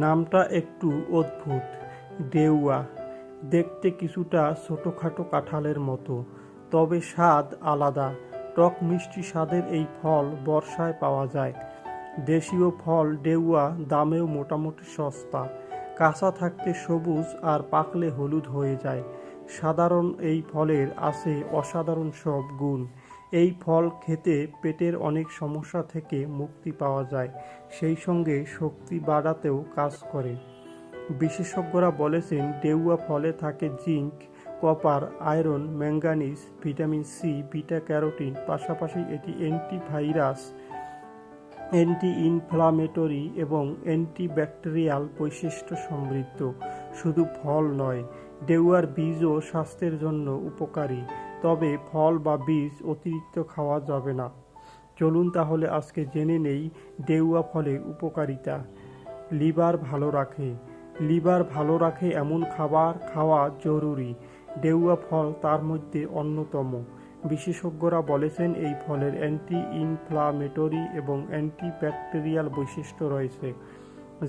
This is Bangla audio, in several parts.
নামটা একটু অদ্ভুত। ডেউয়া দেখতে কিছুটা ছোটোখাটো কাঁঠালের মতো, তবে স্বাদ আলাদা। টক মিষ্টি স্বাদের এই ফল বর্ষায় পাওয়া যায়। দেশীয় ফল ডেউয়া দামেও মোটামুটি সস্তা। কাঁচা থাকতে সবুজ আর পাকলে হলুদ হয়ে যায়। সাধারণ এই ফলের আছে অসাধারণ সব গুণ। এই ফল খেতে পেটের অনেক সমস্যা থেকে মুক্তি পাওয়া যায়, সেই সঙ্গে শক্তি বাড়াতেও কাজ করে। বিশেষজ্ঞরা বলেছেন, ডেউয়া ফলে থাকে zinc copper, iron, manganese, vitamin C beta carotene পাশাপাশি এটি অ্যান্টিভাইরাস অ্যান্টি ইনফ্লামেটরি এবং অ্যান্টিব্যাকটেরিয়াল বৈশিষ্ট্য সমৃদ্ধ। শুধু ফল নয়, ডেউয়ার বীজও স্বাস্থ্যের জন্য উপকারী। তবে ফল বা বীজ অতিরিক্ত খাওয়া যাবে না। চলুন তাহলে আজকে জেনে নেই ডেউয়া ফলের উপকারিতা। লিভার ভালো রাখে। লিভার ভালো রাখে এমন খাবার খাওয়া জরুরি। ডেউয়া ফল তার মধ্যে অন্যতম। বিশেষজ্ঞরা বলেছেন এই ফলের অ্যান্টি ইনফ্লামেটরি এবং অ্যান্টিব্যাকটেরিয়াল বৈশিষ্ট্য রয়েছে,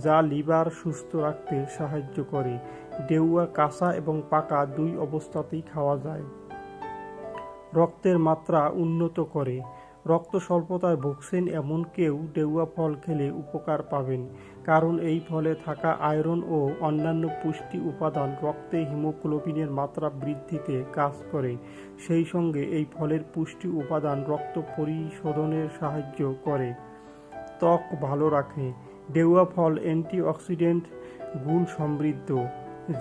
যা লিভার সুস্থ রাখতে সাহায্য করে। ডেউয়া কাঁচা এবং পাকা দুই অবস্থাতেই খাওয়া যায়। রক্তের মাত্রা উন্নত করে। রক্ত স্বল্পতায় ভুগছেন এমন কেউ ডেউয়া ফল খেলে উপকার পাবেন। কারণ এই ফলে থাকা আয়রন ও অন্যান্য পুষ্টি উপাদান রক্তে হিমোগ্লোবিনের মাত্রা বৃদ্ধিতে কাজ করে। সেই সঙ্গে এই ফলের পুষ্টি উপাদান রক্ত পরিশোধনের সাহায্য করে। ত্বক ভালো রাখে। ডেউয়া ফল অ্যান্টিঅক্সিডেন্ট, গুণ সমৃদ্ধ।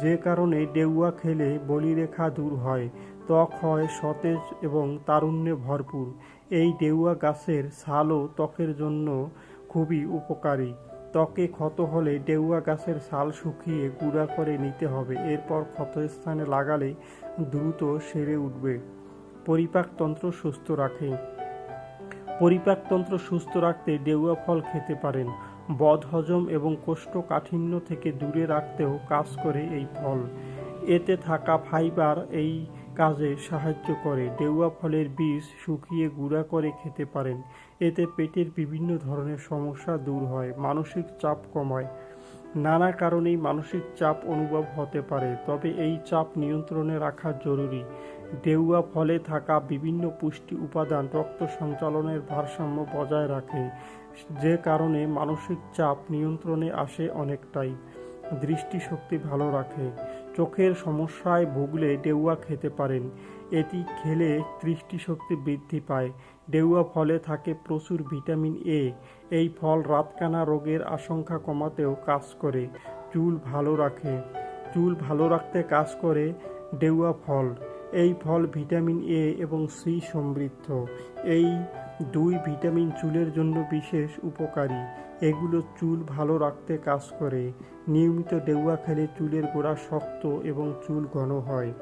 যে কারণে ডেউয়া খেলে বলিরেখা দূর হয়, ত্বক হয় সতেজ এবং তারুণ্যে ভরপুর। এই ডেউয়া গাছের ছালও ত্বকের জন্য খুবই উপকারী। ত্বকে ক্ষত হলে ডেউয়া গাছের ছাল শুকিয়ে গুঁড়া করে নিতে হবে। এরপর ক্ষতস্থানে লাগালে দ্রুত সেরে উঠবে। পরিপাকতন্ত্র সুস্থ রাখে। পরিপাকতন্ত্র সুস্থ রাখতে ডেউয়া ফল খেতে পারেন। বদহজম এবং কোষ্ঠকাঠিন্য থেকে দূরে রাখতেও কাজ করে এই ফল। এতে থাকা ফাইবার এই কাজে সাহায্য করে। ডেউয়া ফলের বীজ শুকিয়ে গুঁড়া করে খেতে পারেন। এতে পেটের বিভিন্ন ধরনের সমস্যা দূর হয়, মানসিক চাপ কমায় নানা কারণেই মানসিক চাপ অনুভব হতে পারে, তবে এই চাপ নিয়ন্ত্রণে রাখা জরুরি। ডেউয়া ফলে থাকা বিভিন্ন পুষ্টি উপাদান রক্ত সঞ্চালনের ভারসাম্য বজায় রাখে, যে কারণে মানসিক চাপ নিয়ন্ত্রণে আসে অনেকটাই। দৃষ্টিশক্তি ভালো রাখে। চোখের সমস্যায় ভুগলে ডেউয়া খেতে পারেন। এটি খেলে দৃষ্টিশক্তি বৃদ্ধি পায়। ডেউয়া ফলে থাকে প্রচুর ভিটামিন এ। এই ফল রাতকানা রোগের আশঙ্কা কমাতেও কাজ করে। চুল ভালো রাখে। চুল ভালো রাখতে কাজ করে ডেউয়া ফল। এই ফল ভিটামিন এ এবং সি সমৃদ্ধ। এই দুই ভিটামিন চুলের জন্য বিশেষ উপকারী। এগুলো চুল ভালো রাখতে কাজ করে। নিয়মিত ডেউয়া খেলে চুলের গোড়া শক্ত এবং চুল ঘন হয়।